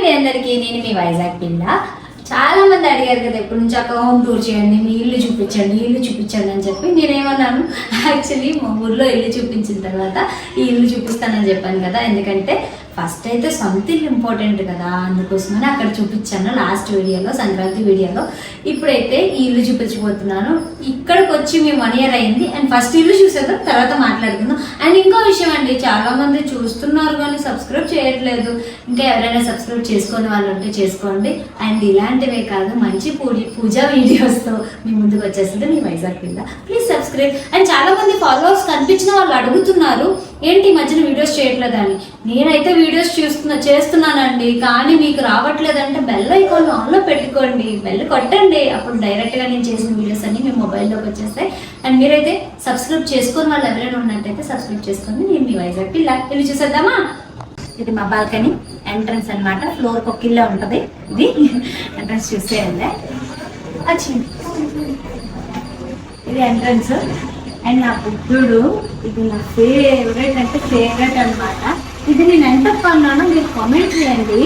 అండి అందరికీ? నేను మీ వైజాగ్ పిల్ల చాలా మంది అడిగారు కదా ఎప్పటి నుంచి అక్క హోమ్ టూర్ చేయండి మీ ఇల్లు చూపించండి ఇల్లు చూపించండి అని చెప్పి నేనేమన్నాను యాక్చువల్లీ మా ఊర్లో ఇల్లు చూపించిన తర్వాత ఈ ఇల్లు చూపిస్తానని చెప్పాను కదా ఎందుకంటే ఫస్ట్ అయితే సొంత ఇల్లు ఇంపార్టెంట్ కదా అందుకోసమని అక్కడ చూపించాను లాస్ట్ వీడియోలో సంక్రాంతి వీడియోలో. ఇప్పుడైతే ఈ ఇల్లు చూపించబోతున్నాను. ఇక్కడికి వచ్చి మేము వన్ ఇయర్ అయింది అండ్ ఫస్ట్ ఇల్లు చూసేద్దాం తర్వాత మాట్లాడుకుందాం. అండ్ ఇంకో విషయం అండి చాలామంది చూస్తున్నారు కానీ సబ్స్క్రైబ్ చేయట్లేదు. ఇంకా ఎవరైనా సబ్స్క్రైబ్ చేసుకునే వాళ్ళు ఉంటే చేసుకోండి. అండ్ ఇలాంటివే కాదు మంచి పూజ పూజా వీడియోస్తో మీ ముందుకు వచ్చేస్తుంది మీ వైజాగ్ పిల్ల. ప్లీజ్ సబ్స్క్రైబ్ అండ్ చాలామంది ఫాలోవర్స్ కనిపించిన వాళ్ళు అడుగుతున్నారు ఏంటి ఈ మధ్యన వీడియోస్ చేయట్లేదని? నేనైతే వీడియోస్ చూస్తున్నా చేస్తున్నానండి కానీ మీకు రావట్లేదంటే బెల్ ఐకాన్ ఆన్లో పెట్టుకోండి. బెల్ కొట్టండి. అప్పుడు డైరెక్ట్గా నేను చేసిన వీడియోస్ అన్ని మీ మొబైల్లోకి వచ్చేస్తాయి. అండ్ మీరైతే సబ్స్క్రైబ్ చేసుకొని వాళ్ళు ఎవరైనా ఉన్నట్టయితే సబ్స్క్రైబ్ చేసుకోండి నేను మీ వైజాగ్ పిల్ల. వెళ్ళి చూసేద్దామా? ఇది మా బాల్కనీ ఎంట్రన్స్ అన్నమాట. ఫ్లోర్ ఒక ఇల్లే ఉంటుంది. ఇది ఎంట్రన్స్ చూసేయండి. వచ్చింది ఇది ఎంట్రన్స్ అండ్ నా బుద్ధుడు ఇది నా ఫేవరెట్ అంటే ఫేవరెట్ అనమాట ఇది నేను ఎంత కొన్నానో మీరు కామెంట్ చేయండి.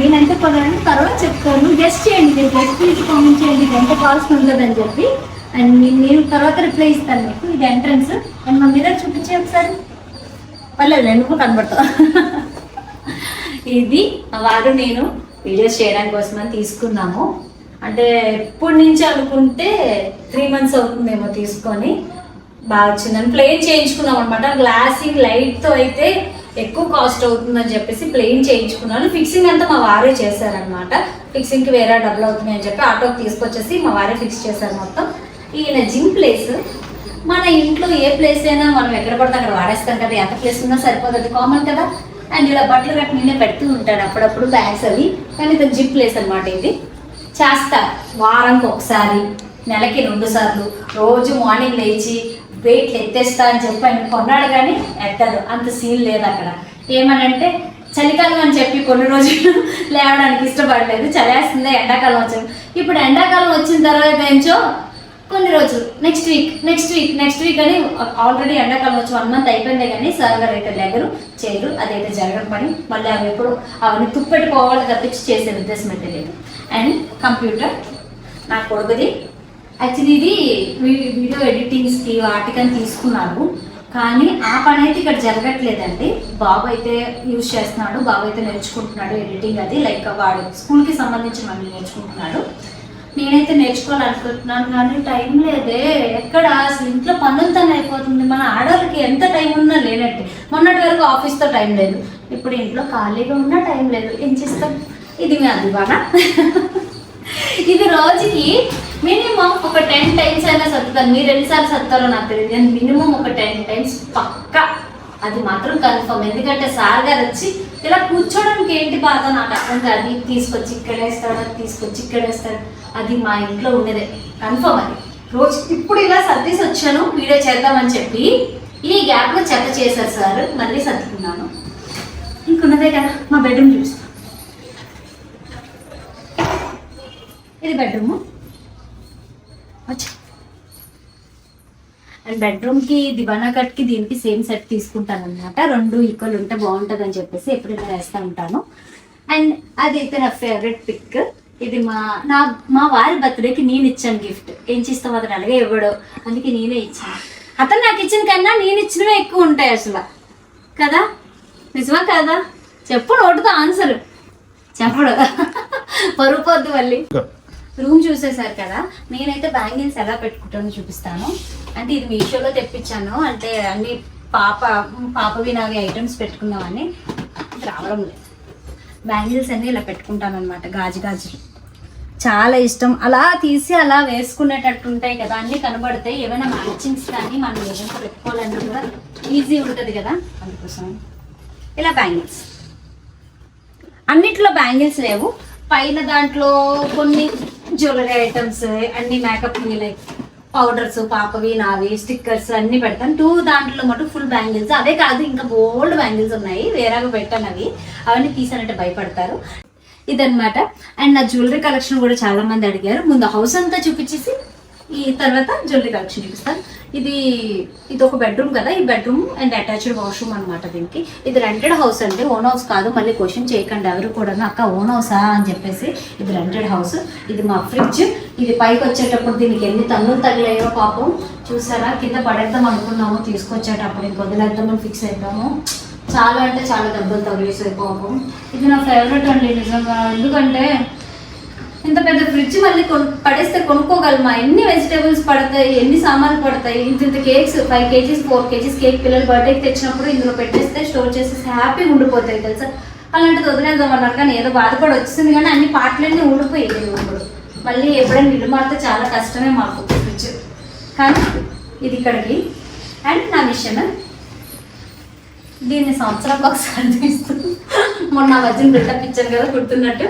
నేను ఎంత కొన్నాను తర్వాత చెప్తాను. గెస్ట్ చేయండి మీరు గెస్ట్ చేసి కామెంట్ చేయండి. ఇది ఎంత కాస్ట్ ఉండదని చెప్పి. అండ్ నేను తర్వాత రిప్లై ఇస్తాను మీకు. ఇది ఎంట్రన్స్ అండ్ మా మీద చూపించే ఒకసారి. పర్లేదు ఎందుకు కనబడతావు ఇది వారు నేను వీడియోస్ చేయడానికి కోసమని తీసుకున్నాము. అంటే ఎప్పటి నుంచి అనుకుంటే త్రీ మంత్స్ అవుతుందేమో తీసుకొని. బాగా వచ్చిందని ప్లెయిన్ చేయించుకున్నాం అనమాట గ్లాసింగ్ లైట్తో అయితే ఎక్కువ కాస్ట్ అవుతుందని చెప్పేసి ప్లెయిన్ చేయించుకున్నాను. ఫిక్సింగ్ అంతా మా వారే చేశారనమాట ఫిక్సింగ్కి వేరే డబ్బులు అవుతున్నాయి అని చెప్పి ఆటోకి తీసుకొచ్చేసి మా వారే ఫిక్స్ చేశారు మొత్తం. ఈయన జిమ్ ప్లేస్ మన ఇంట్లో ఏ ప్లేస్ అయినా మనం ఎక్కడ పడితే అక్కడ వాడేస్తాం కదా. ఎంత ప్లేస్ ఉన్నా సరిపోతుంది కామన్ కదా. అండ్ ఇలా బట్టలు కట్టి నేనే పెడుతూ ఉంటాను అప్పుడప్పుడు బ్యాగ్స్ అవి. కానీ ఇది జిప్ ప్లేస్ అనమాట ఇది. చేస్తా. వారానికి ఒకసారి. నెలకి రెండు సార్లు. రోజు మార్నింగ్ లేచి వెయిట్లు ఎత్తేస్తా అని చెప్పి ఆయన కొన్నాడు కానీ ఎత్తాడు. అంత సీన్ లేదు అక్కడ. ఏమనంటే చలికాలం అని చెప్పి కొన్ని రోజులు లేవడానికి ఇష్టపడలేదు. చలేస్తుంది ఎండాకాలం వచ్చింది. ఇప్పుడు ఎండాకాలం వచ్చిన తర్వాత ఏంచో కొన్ని రోజులు. Next week next week next week అని ఆల్రెడీ ఎండాకాలం వచ్చి వన్ మంత్ అయిపోయిందే కానీ సార్ గారు అయితే లెగరు చేయరు. అదైతే జరగడం పని. మళ్ళీ అవి ఎప్పుడు అవన్నీ తుప్పెట్టుకోవాలి తప్పించి చేసే ఉద్దేశం అయితే లేదు. అండ్ కంప్యూటర్ నా కొడుకుది యాక్చువల్లీ ఇది వీ- వీడియో ఎడిటింగ్స్కి వాటికని తీసుకున్నాను కానీ ఆ పని అయితే ఇక్కడ జరగట్లేదండి. బాబు అయితే యూజ్ చేస్తున్నాడు బాబు అయితే నేర్చుకుంటున్నాడు ఎడిటింగ్ అది. లైక్ వాడు స్కూల్కి సంబంధించిన మళ్ళీ నేర్చుకుంటున్నాడు. నేనైతే నేర్చుకోవాలనుకుంటున్నాను కానీ టైం లేదే. ఎక్కడ అసలు ఇంట్లో పనులతోనే అయిపోతుంది. మన ఆడవాళ్ళకి ఎంత టైం ఉన్నా లేనట్టే. మొన్నటి వరకు ఆఫీస్తో టైం లేదు. ఇప్పుడు ఇంట్లో ఖాళీగా ఉన్నా టైం లేదు. ఏం చేస్తాం? ఇది మీ అదివానా ఇది రోజుకి మినిమం ఒక టెన్ టైమ్స్ అయినా సత్తుతాను మీరు ఎన్నిసార్లు సత్తారో నాకు తెలియదు. నేను మినిమం ఒక టెన్ టైమ్స్ పక్కా అది మాత్రం కన్ఫర్మ్. ఎందుకంటే సార్ గారు వచ్చి ఇలా కూర్చోడానికి ఏంటి బాధ? నాకు అర్థం కాదు. అది తీసుకొచ్చి ఇక్కడ వేస్తాడు అది తీసుకొచ్చి ఇక్కడ వేస్తాడు అది మా ఇంట్లో ఉండేదే. కన్ఫర్మ్ అది. రోజు ఇప్పుడు ఇలా సర్దీసి వచ్చాను. వీడియో చేద్దామని చెప్పి ఈ గ్యాప్లో చెత్త చేశారు సార్. మళ్ళీ సర్దుకున్నాను ఇంకున్నదే కదా. మా బెడ్రూమ్ చూస్తాను ఇది బెడ్రూము. అండ్ బెడ్రూమ్కి దివానా కట్కి దీనికి సేమ్ సెట్ తీసుకుంటాను అనమాట రెండు ఈక్వల్ ఉంటే బాగుంటుంది అని చెప్పేసి ఎప్పుడైనా వేస్తూ ఉంటాను. అండ్ అదైతే నా ఫేవరెట్ పిక్. ఇది మా నా మా వారి బర్త్డేకి నేను ఇచ్చాను గిఫ్ట్. ఏం చేస్తావు అతను అలాగే ఇవ్వడు. అందుకే నేనే ఇచ్చాను. అతను నాకు ఇచ్చిన కన్నా నేను ఇచ్చినవే ఎక్కువ ఉంటాయి అసలు. కదా? నిజమా కదా? చెప్పు నోటుతో ఆన్సర్. చెప్పడు. పరుగు మళ్ళీ. రూమ్ చూసేసారు కదా నేనైతే బ్యాంగిల్స్ ఎలా పెట్టుకుంటానో చూపిస్తాను. అంటే ఇది మీషోలో తెప్పించాను. అంటే అన్ని పాప పాపవి నావి ఐటమ్స్ పెట్టుకుందామని రావడం లేదు. బ్యాంగిల్స్ అన్ని ఇలా పెట్టుకుంటాను అనమాట గాజు. గాజులు చాలా ఇష్టం. అలా తీసి అలా వేసుకునేటట్టు ఉంటాయి కదా అన్ని కనబడతాయి. ఏమైనా మ్యాచింగ్స్ కానీ మనం ఏదైనా పెట్టుకోవాలన్నా కూడా ఈజీ ఉంటుంది కదా. అందుకోసం ఇలా బ్యాంగిల్స్. అన్నిట్లో బ్యాంగిల్స్ లేవు. పైన దాంట్లో కొన్ని జ్యువెలరీ ఐటమ్స్ అన్ని మేకప్ లైక్ పౌడర్స్ పాపవి నావి స్టిక్కర్స్ అన్ని పెడతాను టూ దాంట్లో మటు ఫుల్ బ్యాంగిల్స్ అవే కాదు ఇంకా బోల్డ్ బ్యాంగిల్స్ ఉన్నాయి. వేరేగా పెట్టాను అవి. అవన్నీ తీసానంటే భయపడతారు. ఇదన్నమాట. అండ్ నా జ్యువెలరీ కలెక్షన్ కూడా చాలా మంది అడిగారు. ముందు హౌస్ అంతా చూపించేసి ఈ తర్వాత జ్యువెలరీ కలెక్షన్ చూపిస్తాను. ఇది ఇది ఒక బెడ్రూమ్ కదా ఈ బెడ్రూమ్ అండ్ అటాచ్డ్ వాష్రూమ్ అనమాట దీనికి. ఇది రెంటెడ్ హౌస్ అండి ఓన్ హౌస్ కాదు మళ్ళీ క్వశ్చన్ చేయకండి ఎవరు కూడా అక్క ఓన్ హౌసా అని చెప్పేసి ఇది రెంటెడ్ హౌస్. ఇది మా ఫ్రిడ్జ్. ఇది పైకి వచ్చేటప్పుడు దీనికి ఎన్ని తన్నులు తగిలాయో పాపం చూసారా? కింద పడేద్దాం అనుకున్నాము తీసుకొచ్చేటప్పుడు ఇంక వదిలేద్దామని ఫిక్స్ అయిపోయాము. చాలా అంటే చాలా దెబ్బలు తగిలేసాయి పాపం. ఇది నా ఫేవరెట్ అండి నిజంగా. ఎందుకంటే ఇంత పెద్ద ఫ్రిడ్జ్ మళ్ళీ కొను పడేస్తే కొనుక్కోగలమా? ఎన్ని వెజిటేబుల్స్ పడతాయి? ఎన్ని సామాన్లు పడతాయి? ఇంత ఇంత cakes five KGs four KGs cake పిల్లలు బర్త్డేకి తెచ్చినప్పుడు ఇందులో పెట్టేస్తే స్టోర్ చేసేసి హ్యాపీగా ఉండిపోతాయి తెలుసా? అలాంటిది వదిలేద్దాం అన్నారు కానీ ఏదో బాధపడి వచ్చింది కానీ అన్ని పాటలన్నీ ఉండిపోయాయి ఇప్పుడు మళ్ళీ ఎప్పుడైనా ఇల్లు మారితే చాలా కష్టమే మాకు ఫ్రిడ్జ్. కానీ ఇది ఇక్కడికి. అండ్ నా విషయం దీన్ని సంవత్సరాలకు ఒకసారి తీస్తూ. మొన్న మధ్యన బిల్డప్ ఇచ్చాను కదా కుడుతున్నట్టు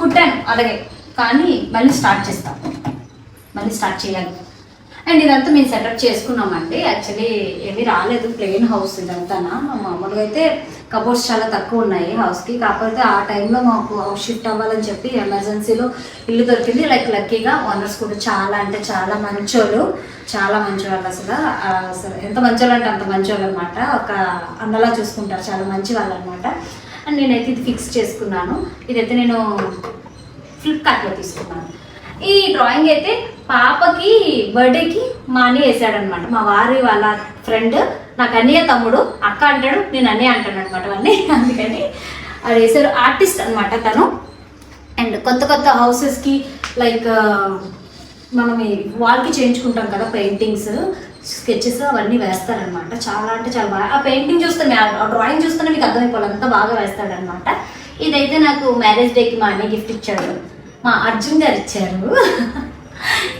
కుట్టాను అలాగే. కానీ మళ్ళీ స్టార్ట్ చేస్తాం. మళ్ళీ స్టార్ట్ చేయాలి. అండ్ ఇదంతా మేము సెటప్ చేసుకున్నామండి. యాక్చువల్లీ ఏమీ రాలేదు. ప్లెయిన్ హౌస్ ఇదంతా మామూలుగా అయితే కబోర్డ్స్ చాలా తక్కువ ఉన్నాయి హౌస్కి కాకపోతే ఆ టైంలో మాకు హౌస్ షిఫ్ట్ అవ్వాలని చెప్పి ఎమర్జెన్సీలో ఇల్లు దొరికింది. లైక్ లక్కీగా ఓనర్స్ కూడా చాలా అంటే చాలా మంచోళ్ళు. చాలా మంచివాళ్ళు అసలు. అసలు ఎంత మంచోళ్ళు అంటే అంత మంచోళ్ళు అనమాట ఒక అన్నలా చూసుకుంటారు. చాలా మంచి వాళ్ళు అనమాట అండ్ నేనైతే ఇది ఫిక్స్ చేసుకున్నాను. ఇదైతే నేను ఫ్లిప్కార్ట్లో తీసుకున్నాను. ఈ డ్రాయింగ్ అయితే పాపకి బర్త్డేకి మా అన్నయ్య వేసాడనమాట మా వారి వాళ్ళ ఫ్రెండ్ నాకు అన్నయ్య తమ్ముడు అక్క అంటాడు నేను అన్నయ్య అంటాను అనమాట అవన్నీ అందుకని అది వేసారు ఆర్టిస్ట్ అనమాట తను. అండ్ కొత్త కొత్త హౌసెస్కి లైక్ మనం వాల్కి చేయించుకుంటాం కదా పెయింటింగ్స్ స్కెచెస్ అవన్నీ వేస్తారనమాట చాలా అంటే చాలా బాగా. ఆ పెయింటింగ్ చూస్తే ఆ డ్రాయింగ్ చూస్తేనే మీకు అర్థమైపోవాలి. అంత బాగా వేస్తాడనమాట ఇదైతే నాకు మ్యారేజ్ డేకి మా అన్నయ్య గిఫ్ట్ ఇచ్చాడు. మా అర్జున్ గారు ఇచ్చారు.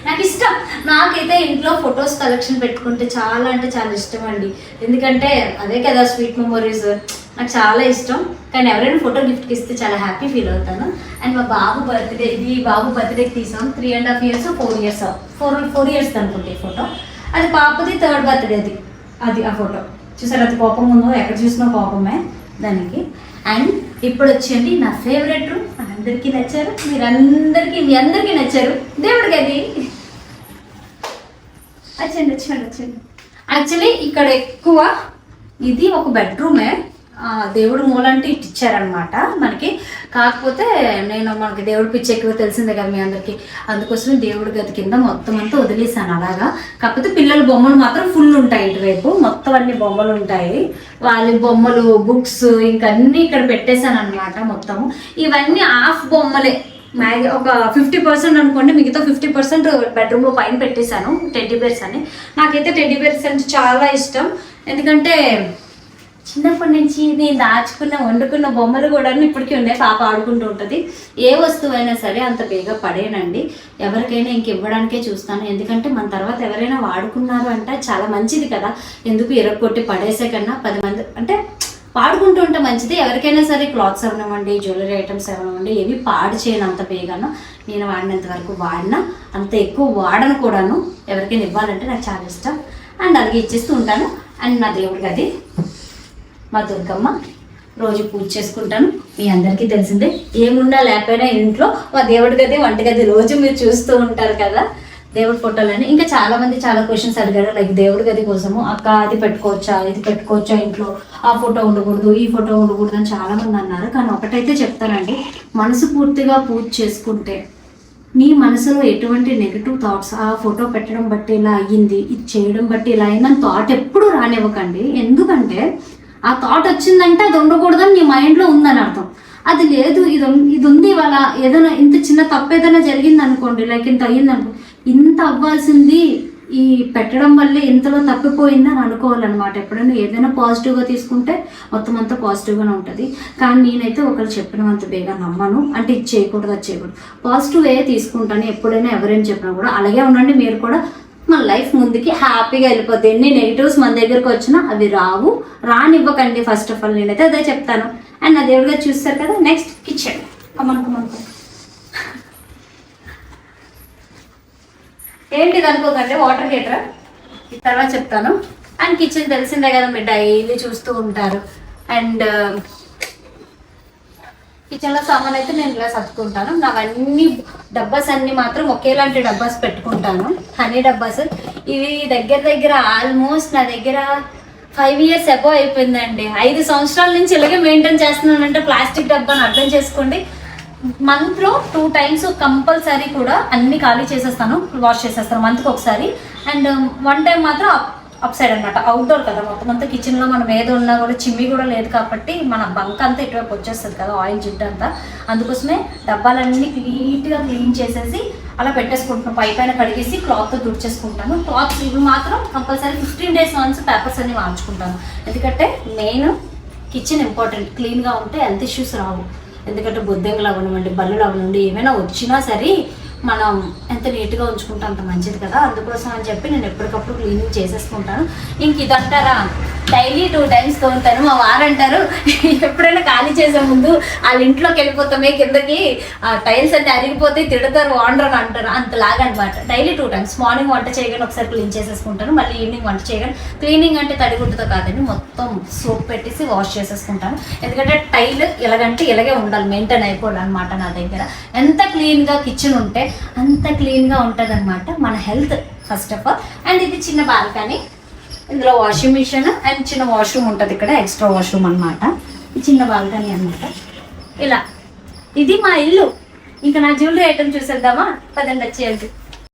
నాకు ఇష్టం. నాకైతే ఇంట్లో ఫొటోస్ కలెక్షన్ పెట్టుకుంటే చాలా అంటే చాలా ఇష్టం అండి ఎందుకంటే అదే కదా స్వీట్ మెమొరీస్ నాకు చాలా ఇష్టం. కానీ ఎవరైనా ఫోటో గిఫ్ట్కి ఇస్తే చాలా హ్యాపీ ఫీల్ అవుతాను. అండ్ మా బాబు బర్త్డే ఇది బాబు బర్త్డేకి తీసాం. Three and half years four years four four years అనుకుంటే ఈ ఫోటో అది పాపది థర్డ్ బర్త్డే అది. అది ఆ ఫోటో చూసారు అది కోపం ఉందో ఎక్కడ చూసినా కోపమే దానికి. అండ్ ఇప్పుడు వచ్చేయండి నా ఫేవరెట్ రూమ్ అందరికీ నచ్చారు. మీరందరికీ మీ అందరికీ నచ్చారు. దేవుడికి అది. వచ్చండి వచ్చండి వచ్చండి యాక్చువల్లీ ఇక్కడ ఎక్కువ ఇది ఒక బెడ్రూమే దేవుడు మూలంటే ఇటు ఇచ్చారనమాట మనకి కాకపోతే నేను మనకి దేవుడి పిచ్చి ఎక్కువ తెలిసిందే కదా మీ అందరికి. అందుకోసం దేవుడి గది కింద మొత్తం అంతా వదిలేసాను అలాగా. కాకపోతే పిల్లల బొమ్మలు మాత్రం ఫుల్ ఉంటాయి ఇటువైపు. మొత్తం అన్ని బొమ్మలు ఉంటాయి. వాళ్ళ బొమ్మలు బుక్స్ ఇంకా అన్నీ ఇక్కడ పెట్టేశాను అనమాట మొత్తము ఇవన్నీ హాఫ్ బొమ్మలే. మ్యాగీ ఒక ఫిఫ్టీ పర్సెంట్ అనుకోండి మిగతా ఫిఫ్టీ పర్సెంట్ బెడ్రూమ్లో పైన పెట్టేశాను. టెడ్డీ బేర్స్ అని నాకైతే టెడ్డీ బేర్స్ అంటే చాలా ఇష్టం. ఎందుకంటే చిన్నప్పటి నుంచి నేను దాచుకున్న వండుకున్న బొమ్మలు కూడా ఇప్పటికీ ఉన్నాయి. పాప ఆడుకుంటూ ఉంటుంది. ఏ వస్తువు అయినా సరే అంత బేగా పడేనండి. ఎవరికైనా ఇంక ఇవ్వడానికే చూస్తాను. ఎందుకంటే మన తర్వాత ఎవరైనా వాడుకున్నారు అంటే చాలా మంచిది కదా. ఎందుకు ఇరగొట్టి పడేసే కన్నా పది మంది అంటే పాడుకుంటూ ఉంటే మంచిది. ఎవరికైనా సరే క్లాత్స్ అవనివ్వండి జ్యువెలరీ ఐటమ్స్ అవనివ్వండి ఏవి పాడు చేయను అంత బేగాను. నేను వాడినంత వరకు వాడినా అంత ఎక్కువ వాడను కూడాను. ఎవరికైనా ఇవ్వాలంటే నాకు చాలా ఇష్టం. అండ్ అలాగే ఇచ్చేస్తూ ఉంటాను. అండ్ నా దేవుడికి అది మా దుర్గమ్మ రోజు పూజ చేసుకుంటాను. మీ అందరికీ తెలిసిందే ఏమున్నా లేకపోయినా ఇంట్లో మా దేవుడి గది వంటగది రోజు మీరు చూస్తూ ఉంటారు కదా దేవుడి ఫోటోలని ఇంకా చాలా మంది చాలా క్వశ్చన్స్ అడిగారు లైక్ దేవుడి గది కోసము అక్క అది పెట్టుకోవచ్చా ఇది పెట్టుకోవచ్చా ఇంట్లో ఆ ఫోటో ఉండకూడదు ఈ ఫోటో ఉండకూడదు అని చాలా మంది అన్నారు. కానీ ఒకటైతే చెప్తానండి మనసు పూర్తిగా పూజ చేసుకుంటే నీ మనసులో ఎటువంటి నెగిటివ్ థాట్స్ ఆ ఫోటో పెట్టడం బట్టి ఇలా అయ్యింది ఇది చేయడం బట్టి ఇలా అయిందని థాట్ ఎప్పుడు రానివ్వకండి. ఎందుకంటే ఆ థాట్ వచ్చిందంటే అది ఉండకూడదని నీ మైండ్లో ఉందని అర్థం. అది లేదు ఇది ఇది ఉంది ఇవాళ. ఏదైనా ఇంత చిన్న తప్పు ఏదైనా జరిగింది అనుకోండి లైక్ ఇంత అయ్యింది ఇంత అవ్వాల్సింది ఈ పెట్టడం వల్లే ఇంతలో తప్పిపోయిందని అనుకోవాలన్నమాట. ఎప్పుడైనా ఏదైనా పాజిటివ్గా తీసుకుంటే మొత్తం అంతా పాజిటివ్గానే ఉంటుంది. కానీ నేనైతే ఒకరు చెప్పినంత బేగా నమ్మను. అంటే ఇది చేయకూడదు అది చేయకూడదు. పాజిటివ్ ఏ తీసుకుంటాను ఎప్పుడైనా ఎవరైనా చెప్పినా కూడా. అలాగే ఉండండి మీరు కూడా మన లైఫ్ ముందుకి హ్యాపీగా వెళ్ళిపోతుంది ఎన్ని నెగిటివ్స్ మన దగ్గరకు వచ్చినా అవి రావు. రానివ్వకండి ఫస్ట్ ఆఫ్ ఆల్. నేనైతే అదే చెప్తాను. అండ్ నా దేవుడిగా చూస్తారు కదా నెక్స్ట్ కిచెన్ ఏంటిది అనుకోకండి వాటర్ హీటర్ తర్వాత చెప్తాను. అండ్ కిచెన్ తెలిసిందే కదా మీరు డైలీ చూస్తూ ఉంటారు. అండ్ కిచెన్లో సామాన్ అయితే నేను ఇలా సర్దుకుంటాను. నావన్నీ డబ్బాస్ అన్ని మాత్రం ఒకేలాంటి డబ్బాస్ పెట్టుకుంటాను. హనీ డబ్బాస్. ఇవి దగ్గర దగ్గర ఆల్మోస్ట్ నా దగ్గర ఫైవ్ ఇయర్స్ అబో అయిపోయిందండి. ఐదు సంవత్సరాల నుంచి ఇలాగే మెయింటైన్ చేస్తున్నానంటే ప్లాస్టిక్ డబ్బాని అర్థం చేసుకోండి. మంత్లో టూ టైమ్స్ కంపల్సరీ కూడా అన్ని ఖాళీ చేసేస్తాను వాష్ చేసేస్తాను మంత్కి ఒకసారి. అండ్ వన్ టైం మాత్రం అప్ సైడ్ అనమాట అవుట్డోర్ కదా మొత్తం అంతా. కిచెన్లో మనం ఏది ఉన్నా కూడా చిమ్మి కూడా లేదు కాబట్టి మన బంక్ అంతా ఇటువైపు వచ్చేస్తుంది కదా ఆయిల్ జిడ్డు అంతా. అందుకోసమే డబ్బాలన్నీ నీట్గా క్లీన్ చేసేసి అలా పెట్టేసుకుంటున్నాను పై పైన కడిగేసి క్లాత్తో తుడిచేసుకుంటాను. క్లాత్స్ ఇవి మాత్రం compulsory fifteen days once papers అన్ని మార్చుకుంటాను. ఎందుకంటే మెయిన్ కిచెన్ ఇంపార్టెంట్ క్లీన్గా ఉంటే హెల్త్ ఇష్యూస్ రావు. ఎందుకంటే బొద్దెంగులు అవ్వండి బల్లులు అవ్వండి ఏమైనా వచ్చినా సరే మనం ఎంత నీట్గా ఉంచుకుంటే అంత మంచిది కదా. అందుకోసం అని చెప్పి నేను ఎప్పటికప్పుడు క్లీనింగ్ చేసేసుకుంటాను. ఇంక ఇదంటారా? డైలీ టూ టైమ్స్ తోముతాను మా వారు అంటారు ఎప్పుడైనా ఖాళీ చేసే ముందు వాళ్ళ ఇంట్లోకి వెళ్ళిపోతామే కిందకి ఆ టైల్స్ అంటే అరిగిపోతే తిడతారు వాండర్ అని అంటారు అంతలాగా అనమాట డైలీ టూ టైమ్స్ మార్నింగ్ వంట చేయగానే ఒకసారి క్లీన్ చేసేసుకుంటాను మళ్ళీ ఈవినింగ్ వంట చేయగానే క్లీనింగ్ అంటే తడిగుడ్డుతో కాదండి మొత్తం సోప్ పెట్టేసి వాష్ చేసేసుకుంటాను. ఎందుకంటే టైల్ ఇలాగంటే ఇలాగే ఉండాలి మెయింటైన్ అయిపోవాలి అనమాట నా దగ్గర. ఎంత క్లీన్గా కిచెన్ ఉంటే అంత క్లీన్గా ఉంటుంది అనమాట మన health first of all. And ఇది చిన్న బాల్కనీ. ఇందులో వాషింగ్ మిషన్ అండ్ చిన్న వాష్రూమ్ ఉంటుంది ఇక్కడ ఎక్స్ట్రా వాష్రూమ్ అనమాట చిన్న బాల్కనీ అన్నమాట. ఇలా. ఇది మా ఇల్లు. ఇంకా నా జ్యువెలరీ ఐటమ్ చూసేద్దామా? పదండి వచ్చేయండి.